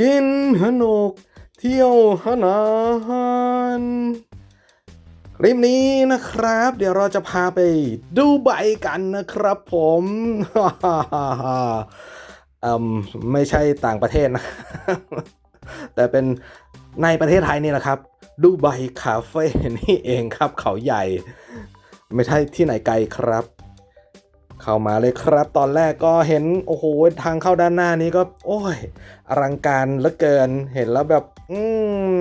กินฮนก เที่ยวฮนานคลิปนี้นะครับ เดี๋ยวเราจะพาไปดูใบกันนะครับผมอืมไม่ใช่ต่างประเทศนะ แต่เป็นในประเทศไทยนี่แหละครับ ดูไบคาเฟ่นี่เองครับเขาใหญ่ ไม่ใช่ที่ไหนไกลครับ เข้ามาเลยครับ ตอนแรกก็เห็นโอ้โหทางเข้าด้านหน้านี้ก็ โอ้ย อลังการเหลือเกินเห็นแล้วแบบ อื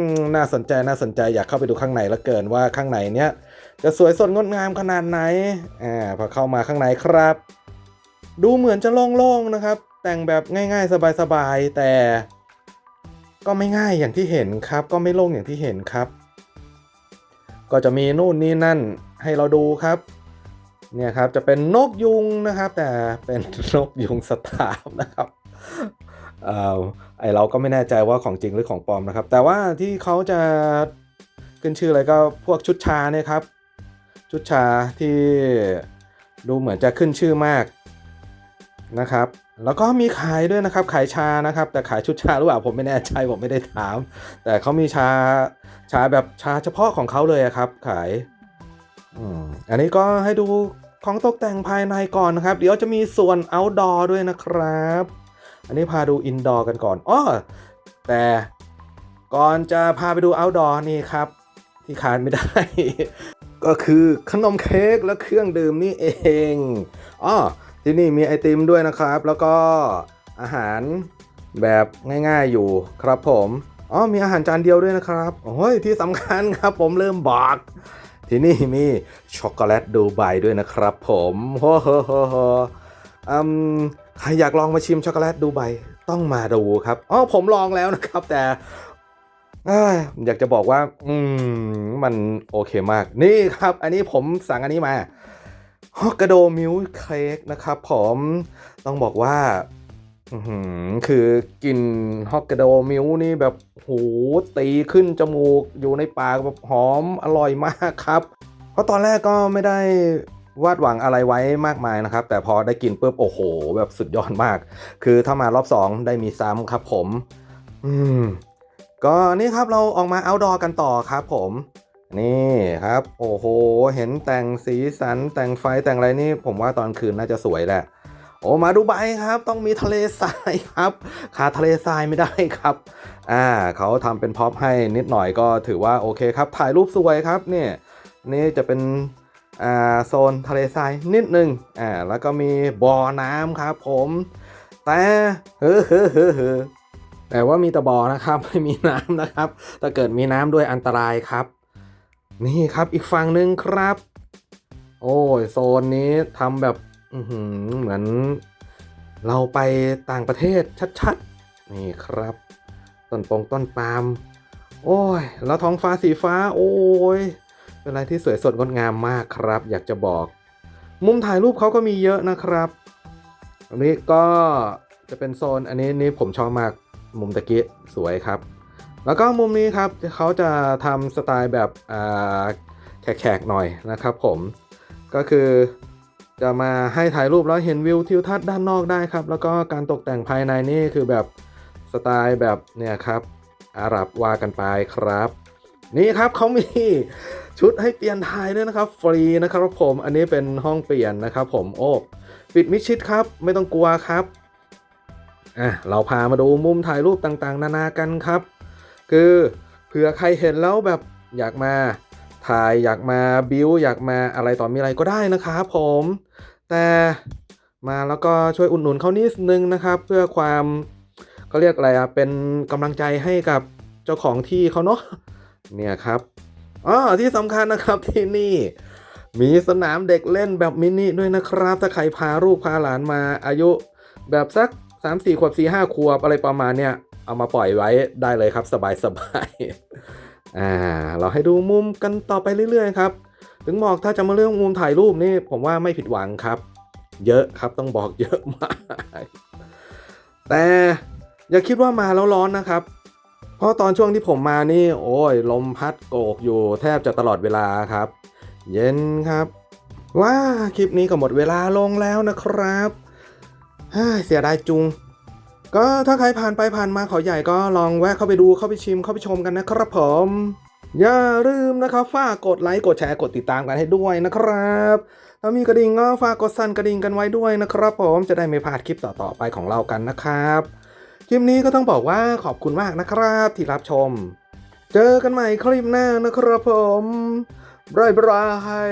มน่าสนใจน่าสนใจอยากเข้าไปดูข้างในเหลือเกินว่าข้างในเนี้ยจะสวยสดงดงามขนาดไหนอ่าพอเข้ามาข้างในครับ ดูเหมือนจะโล่งๆนะครับ แต่งแบบง่ายๆ สบายๆ แต่ ก็ไม่ง่ายอย่างที่เห็นครับ ก็ไม่โล่งอย่างที่เห็นครับ ก็จะมีนู่นนี่นั่นให้เราดูครับ เนี่ยครับจะเป็นนกยุงนะครับ แต่เป็นนกยุงสตาฟนะครับเอ่อไอเราก็ไม่แน่ใจว่าของจริงหรือของปลอมนะครับ แต่ว่าที่เขาจะขึ้นชื่ออะไรก็พวกชุดชาเนี่ยครับ ชุดชาที่ดูเหมือนจะขึ้นชื่อมากนะครับ แล้วก็มีขายด้วยนะครับ ขายชานะครับ แต่ขายชุดชาหรือเปล่าผมไม่แน่ใจผมไม่ได้ถาม แต่เขามีชาชาแบบชาเฉพาะของเขาเลยอะครับ ขายอือันนี้ก็ให้ดู ของตกแต่งภายในก่อนนะครับ เดี๋ยวจะมีส่วน outdoor ด้วยนะครับ อันนี้พาดู indoor กันก่อนอ้อแต่ก่อนจะพาไปดู outdoor นี่ครับ ที่ขาดไม่ได้ ก็คือขนมเค้กและเครื่องดื่มนี่เองอ้อที่นี่มีไอติมด้วยนะครับ แล้วก็อาหารแบบง่าย ๆอยู่ครับผมอ๋อมีอาหารจานเดียวด้วยนะครับโอ้ยที่สำคัญครับผมเริ่มบอก ที่นี่มีช็อกโกแลตดูไบด้วยนะครับ ผมโฮโฮโฮโฮอืมใครอยากลองมาชิมช็อกโกแลตดูไบต้องมาดูครับอ๋อผมลองแล้วนะครับ แต่อยากจะบอกว่า อืม มันโอเคมาก นี่ครับ อันนี้ผมสั่งอันนี้มาฮอกกาโดมิลค์เค้กนะครับผมต้องบอกว่า คือกินฮอกไกโดมิลนี่แบบโหตีขึ้นจมูกอยู่ในปากแบบหอมอร่อยมากครับ เพราะตอนแรกก็ไม่ได้วาดหวังอะไรไว้มากมายนะครับ แต่พอได้กินปุ๊บโอ้โห แบบสุดยอดมาก คือถ้ามารอบ 2 ได้มีซ้ำครับผม อืม ก็นี่ครับเราออกมาเอาดอกันต่อครับผม นี่ครับ โอ้โห เห็นแต่งสีสันแต่งไฟแต่งอะไรนี่ ผมว่าตอนคืนน่าจะสวยแหละ โอ้มาดูไบครับต้องมีทะเลทรายครับขาดทะเลทรายไม่ได้ครับอ่าเขาทำเป็นพ็อปให้นิดหน่อยก็ถือว่าโอเคครับ ถ่ายรูปสวยครับเนี่ยนี่จะเป็นอ่าโซนทะเลทรายนิดนึงอ่าแล้วก็มีบ่อน้ำครับ ผมแต่เฮ้อเฮ้อเฮ้อเฮ้อแต่ว่ามีต่บ่อนะครับไม่มีน้ำนะครับถ้าเกิดมีน้ำด้วยอันตรายครับ นี่ครับอีกฝั่งหนึ่งครับ โอ้ยโซนนี้ทำแบบ เหมือนเราไปต่างประเทศชัดๆ นี่ครับ ต้นปงต้นปาล์มโอ้ย แล้วท้องฟ้าสีฟ้า โอ้ย เป็นอะไรที่สวยสดงดงามมากครับ อยากจะบอก มุมถ่ายรูปเขาก็มีเยอะนะครับอันนี้ก็จะเป็นโซนอันนี้นี่ผมชอบมากมุมตะกี้สวยครับ แล้วก็มุมนี้ครับเขาจะทำสไตล์แบบแขกๆหน่อยนะครับผมก็คือ จะมาให้ถ่ายรูปแล้วเห็นวิวทิวทัศน์ด้านนอกได้ครับ แล้วก็การตกแต่งภายในนี่คือแบบสไตล์แบบเนี่ยครับอาหรับว่ากันไปครับ นี่ครับเขามีชุดให้เปลี่ยนถ่ายด้วยนะครับ ฟรีนะครับผมอันนี้เป็นห้องเปลี่ยนนะครับผมโอ้ปิดมิดชิดครับไม่ต้องกลัวครับอะเราพามาดูมุมถ่ายรูปต่างๆ นานากันครับ คือเผื่อใครเห็นแล้วแบบอยากมา ถ่ายอยากมาบิวอยากมาอะไรต่อมีอะไรก็ได้นะครับผม แต่มาแล้วก็ช่วยอุดหนุนเขานิดนึงนะครับ เพื่อความเขาเรียกอะไรอะเป็นกำลังใจให้กับเจ้าของที่เขาเนาะเนี่ยครับอ๋อที่สำคัญนะครับที่นี่ มีสนามเด็กเล่นแบบมินิด้วยนะครับ ถ้าใครพาลูกพาหลานมาอายุ แบบสัก 3 4 ขวบ 4 5 ขวบอะไรประมาณเนี้ยเอามาปล่อยไว้ได้เลยครับสบายสบาย อ่าเราให้ดูมุมกันต่อไปเรื่อยๆครับถึงบอกถ้าจะมาเรื่องมุมถ่ายรูปนี่ผมว่าไม่ผิดหวังครับ เยอะครับต้องบอกเยอะมากแต่อย่าคิดว่ามาแล้วร้อนนะครับ เพราะตอนช่วงที่ผมมานี่ โอ้ยลมพัดโกกอยู่แทบจะตลอดเวลาครับ เย็นครับว้าคลิปนี้ก็หมดเวลาลงแล้วนะครับเฮ้ยเสียดายจุง ก็ถ้าใครผ่านไปผ่านมาเขาใหญ่ก็ลองแวะเข้าไปดูเข้าไปชิมเข้าไปชมกันนะครับผม อย่าลืมนะครับฝากกดไลค์กดแชร์กดติดตามกันให้ด้วยนะครับถ้ามีกระดิ่งก็ฝากกดสั่นกระดิ่งกันไว้ด้วยนะครับ ผมจะได้ไม่พลาดคลิปต่อๆไปของเรากันนะครับคลิปนี้ก็ต้องบอกว่าขอบคุณมากนะครับที่รับชม เจอกันใหม่คลิปหน้านะครับผมบายบาย